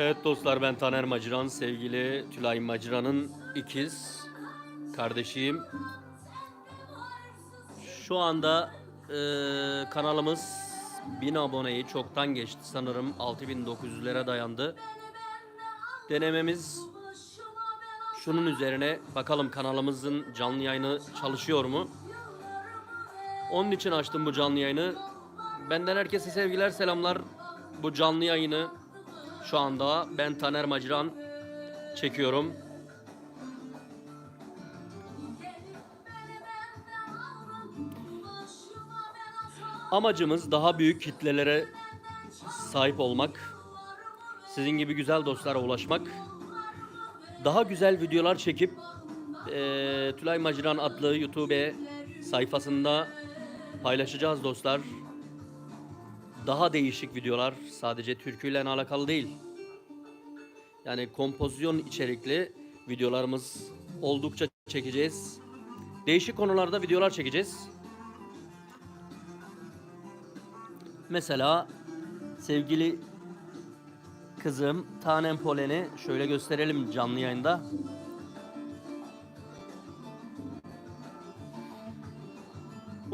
Evet dostlar ben Taner Maciran, sevgili Tülay Maciran'ın ikiz kardeşiyim. Şu anda e, kanalımız 1000 aboneyi çoktan geçti sanırım 6900'lere dayandı. Denememiz şunun üzerine bakalım kanalımızın canlı yayını çalışıyor mu? Onun için açtım bu canlı yayını. Benden herkese sevgiler selamlar. Bu canlı yayını şu anda ben Taner Maciran çekiyorum. Amacımız daha büyük kitlelere sahip olmak. Sizin gibi güzel dostlara ulaşmak. Daha güzel videolar çekip eee Tülay Maciran adlı YouTube sayfasında paylaşacağız dostlar. Daha değişik videolar sadece türküyle alakalı değil. Yani kompozisyon içerikli videolarımız oldukça çekeceğiz. Değişik konularda videolar çekeceğiz. Mesela sevgili kızım Tanem Polen'i şöyle gösterelim canlı yayında.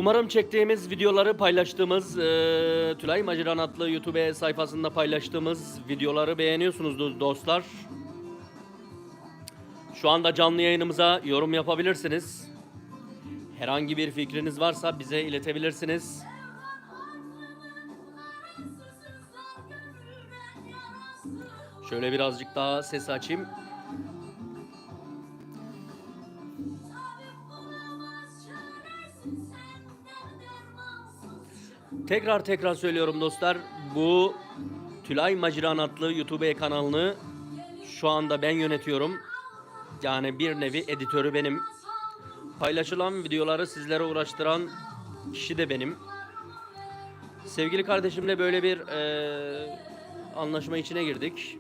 Umarım çektiğimiz videoları paylaştığımız eee Tülay Maciran adlı YouTube sayfasında paylaştığımız videoları beğeniyorsunuz do- dostlar. Şu anda canlı yayınımıza yorum yapabilirsiniz. Herhangi bir fikriniz varsa bize iletebilirsiniz. Şöyle birazcık daha ses açayım. Tekrar tekrar söylüyorum dostlar. Bu Tülay Maciran adlı YouTube kanalını şu anda ben yönetiyorum. Yani bir nevi editörü benim. Paylaşılan videoları sizlere uğraştıran kişi de benim. Sevgili kardeşimle böyle bir eee, anlaşma içine girdik.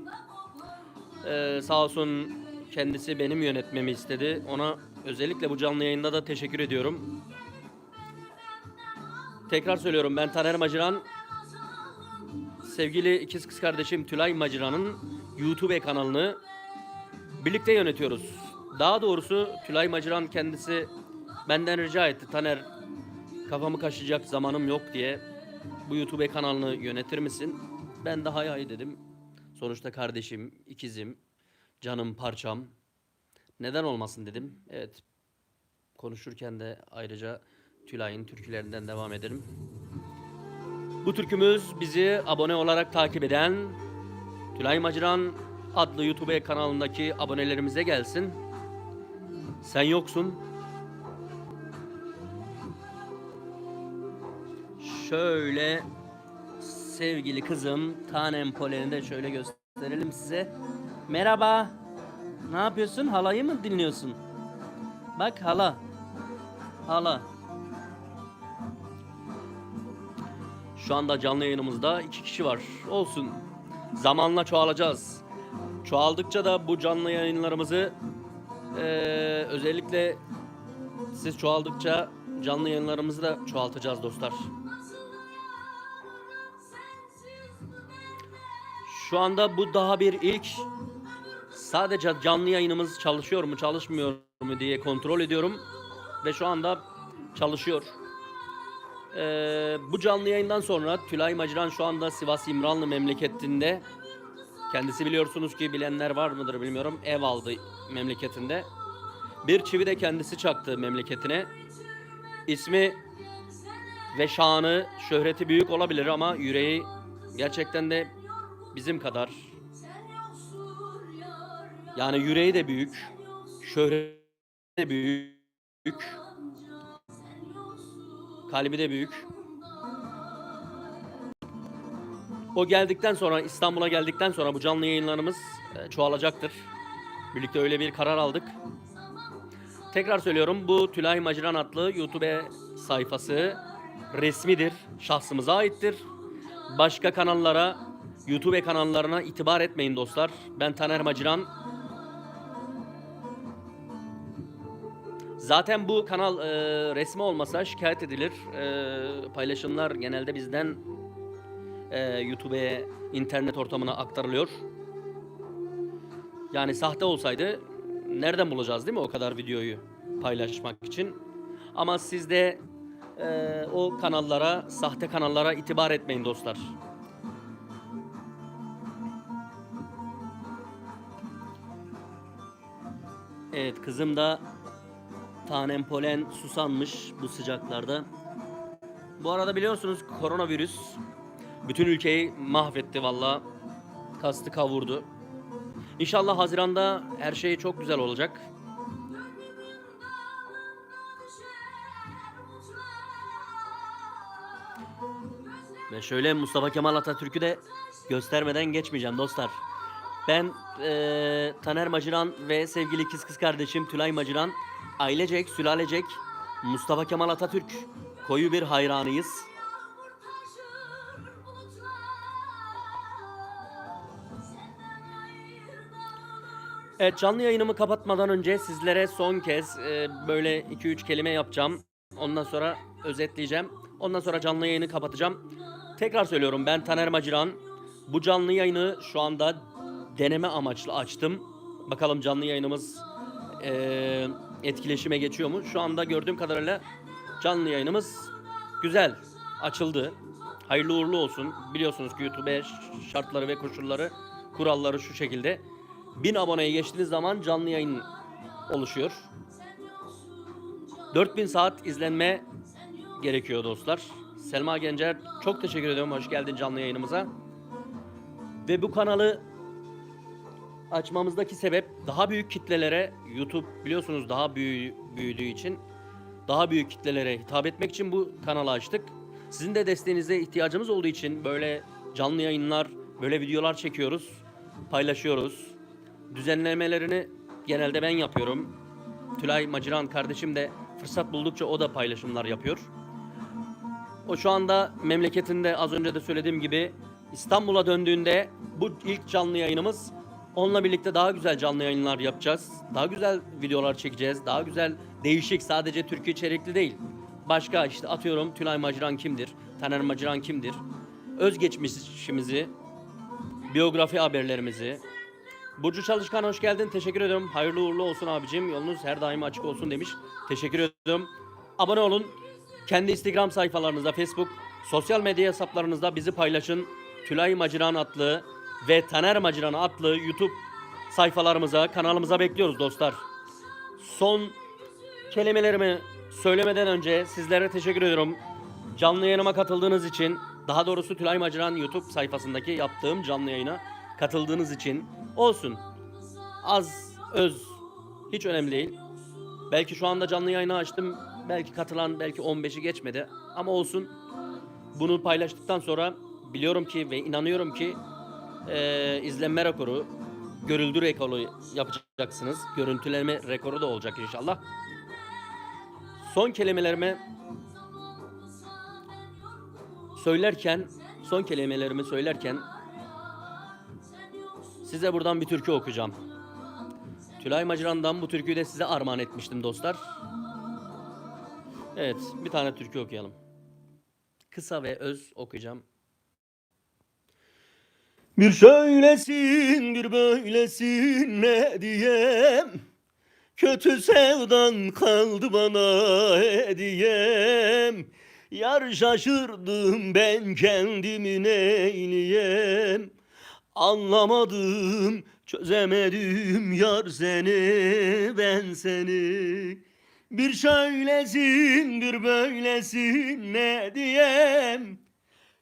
Eee sağ olsun kendisi benim yönetmemi istedi. Ona özellikle bu canlı yayında da teşekkür ediyorum. Tekrar söylüyorum ben Taner Maciran. Sevgili ikiz kız kardeşim Tülay Maciran'ın YouTube kanalını birlikte yönetiyoruz. Daha doğrusu Tülay Maciran kendisi benden rica etti. Taner kafamı kaşıyacak zamanım yok diye bu YouTube kanalını yönetir misin? Ben de hay hay dedim. Sonuçta kardeşim, ikizim, canım, parçam. Neden olmasın dedim. Evet konuşurken de ayrıca Tülay'ın türkülerinden devam edelim. Bu türkümüz bizi abone olarak takip eden Tülay Maciran adlı YouTube kanalındaki abonelerimize gelsin. Sen yoksun. Şöyle sevgili kızım Tanem Polen'i de şöyle gösterelim size. Merhaba. Ne yapıyorsun? Halayı mı dinliyorsun? Bak hala. Hala. Şu anda canlı yayınımızda iki kişi var. Olsun. Zamanla çoğalacağız. Çoğaldıkça da bu canlı yayınlarımızı eee, özellikle siz çoğaldıkça canlı yayınlarımızı da çoğaltacağız dostlar. Şu anda bu daha bir ilk. Sadece canlı yayınımız çalışıyor mu çalışmıyor mu diye kontrol ediyorum. Ve şu anda çalışıyor. Ee, bu canlı yayından sonra Tülay Maciran şu anda Sivas İmranlı memleketinde. Kendisi biliyorsunuz ki bilenler var mıdır bilmiyorum. Ev aldı memleketinde. Bir çivi de kendisi çaktı memleketine. İsmi ve şanı, şöhreti büyük olabilir ama yüreği gerçekten de bizim kadar. Yani yüreği de büyük, şöhreti de büyük, kalbi de büyük. O geldikten sonra İstanbul'a geldikten sonra bu canlı yayınlarımız e, çoğalacaktır. Birlikte öyle bir karar aldık. Tekrar söylüyorum bu Tülay Maciran adlı YouTube sayfası resmidir. Şahsımıza aittir. Başka kanallara, YouTube kanallarına itibar etmeyin dostlar. Ben Taner Maciran. Zaten bu kanal e, resmi olmasa şikayet edilir. E, paylaşımlar genelde bizden e, YouTube'ye, internet ortamına aktarılıyor. Yani sahte olsaydı nereden bulacağız değil mi o kadar videoyu paylaşmak için? Ama siz de eee, o kanallara, sahte kanallara itibar etmeyin dostlar. Evet kızım da tanem polen susanmış bu sıcaklarda. Bu arada biliyorsunuz koronavirüs bütün ülkeyi mahvetti valla. Kastı kavurdu. İnşallah Haziran'da her şey çok güzel olacak. Ve şöyle Mustafa Kemal Atatürk'ü de göstermeden geçmeyeceğim dostlar. Ben eee, Taner Maciran ve sevgili kız kız kardeşim Tülay Maciran ailecek, sülalecek Mustafa Kemal Atatürk koyu bir hayranıyız. Evet canlı yayınımı kapatmadan önce sizlere son kez e, böyle 2-3 kelime yapacağım. Ondan sonra özetleyeceğim. Ondan sonra canlı yayını kapatacağım. Tekrar söylüyorum ben Taner Maciran. Bu canlı yayını şu anda deneme amaçlı açtım. Bakalım canlı yayınımız e, etkileşime geçiyor mu? Şu anda gördüğüm kadarıyla canlı yayınımız güzel açıldı. Hayırlı uğurlu olsun. Biliyorsunuz ki YouTube şartları ve koşulları, kuralları şu şekilde. 1000 aboneye geçtiğiniz zaman canlı yayın oluşuyor. 4000 saat izlenme gerekiyor dostlar. Selma Gencer çok teşekkür ediyorum. Hoş geldin canlı yayınımıza. Ve bu kanalı açmamızdaki sebep daha büyük kitlelere YouTube biliyorsunuz daha büyü, büyüdüğü için daha büyük kitlelere hitap etmek için bu kanalı açtık. Sizin de desteğinize ihtiyacımız olduğu için böyle canlı yayınlar, böyle videolar çekiyoruz, paylaşıyoruz. Düzenlemelerini genelde ben yapıyorum. Tülay Maciran kardeşim de fırsat buldukça o da paylaşımlar yapıyor. O şu anda memleketinde az önce de söylediğim gibi İstanbul'a döndüğünde bu ilk canlı yayınımız onunla birlikte daha güzel canlı yayınlar yapacağız. Daha güzel videolar çekeceğiz. Daha güzel değişik sadece Türkiye içerikli değil. Başka işte atıyorum Tülay Maciran kimdir? Taner Maciran kimdir? Özgeçmişimizi, biyografi haberlerimizi. Burcu Çalışkan hoş geldin. Teşekkür ediyorum. Hayırlı uğurlu olsun abicim. Yolunuz her daim açık olsun demiş. Teşekkür ediyorum. Abone olun. Kendi Instagram sayfalarınızda, Facebook, sosyal medya hesaplarınızda bizi paylaşın. Tülay Maciran adlı ve Taner Maciran adlı YouTube sayfalarımıza, kanalımıza bekliyoruz dostlar. Son kelimelerimi söylemeden önce sizlere teşekkür ediyorum. Canlı yayınıma katıldığınız için, daha doğrusu Tülay Maciran YouTube sayfasındaki yaptığım canlı yayına katıldığınız için olsun. Az, öz, hiç önemli değil. Belki şu anda canlı yayını açtım. Belki katılan belki 15'i geçmedi. Ama olsun. Bunu paylaştıktan sonra biliyorum ki ve inanıyorum ki eee, izlenme rekoru, görüldü rekoru yapacaksınız. Görüntüleme rekoru da olacak inşallah. Son kelimelerimi söylerken, son kelimelerimi söylerken size buradan bir türkü okuyacağım. Tülay Maciran'dan bu türküyü de size armağan etmiştim dostlar. Evet, bir tane türkü okuyalım. Kısa ve öz okuyacağım. Bir şöylesin, bir böylesin ne diyem. Kötü sevdan kaldı bana hediyem. Yar şaşırdım ben kendimi neyleyem. Anlamadım, çözemedim yar seni, ben seni. Bir şöylesin, bir böylesin ne diyem.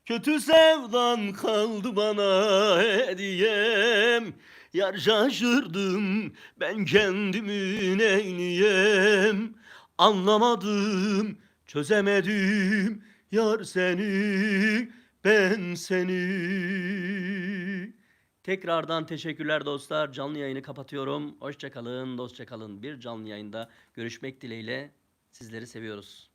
Kötü sevdan kaldı bana hediyem. Yar şaşırdım, ben kendimi neyleyem. Anlamadım, çözemedim yar seni, ben seni. Tekrardan teşekkürler dostlar. Canlı yayını kapatıyorum. Hoşçakalın, dostça kalın. Bir canlı yayında görüşmek dileğiyle sizleri seviyoruz.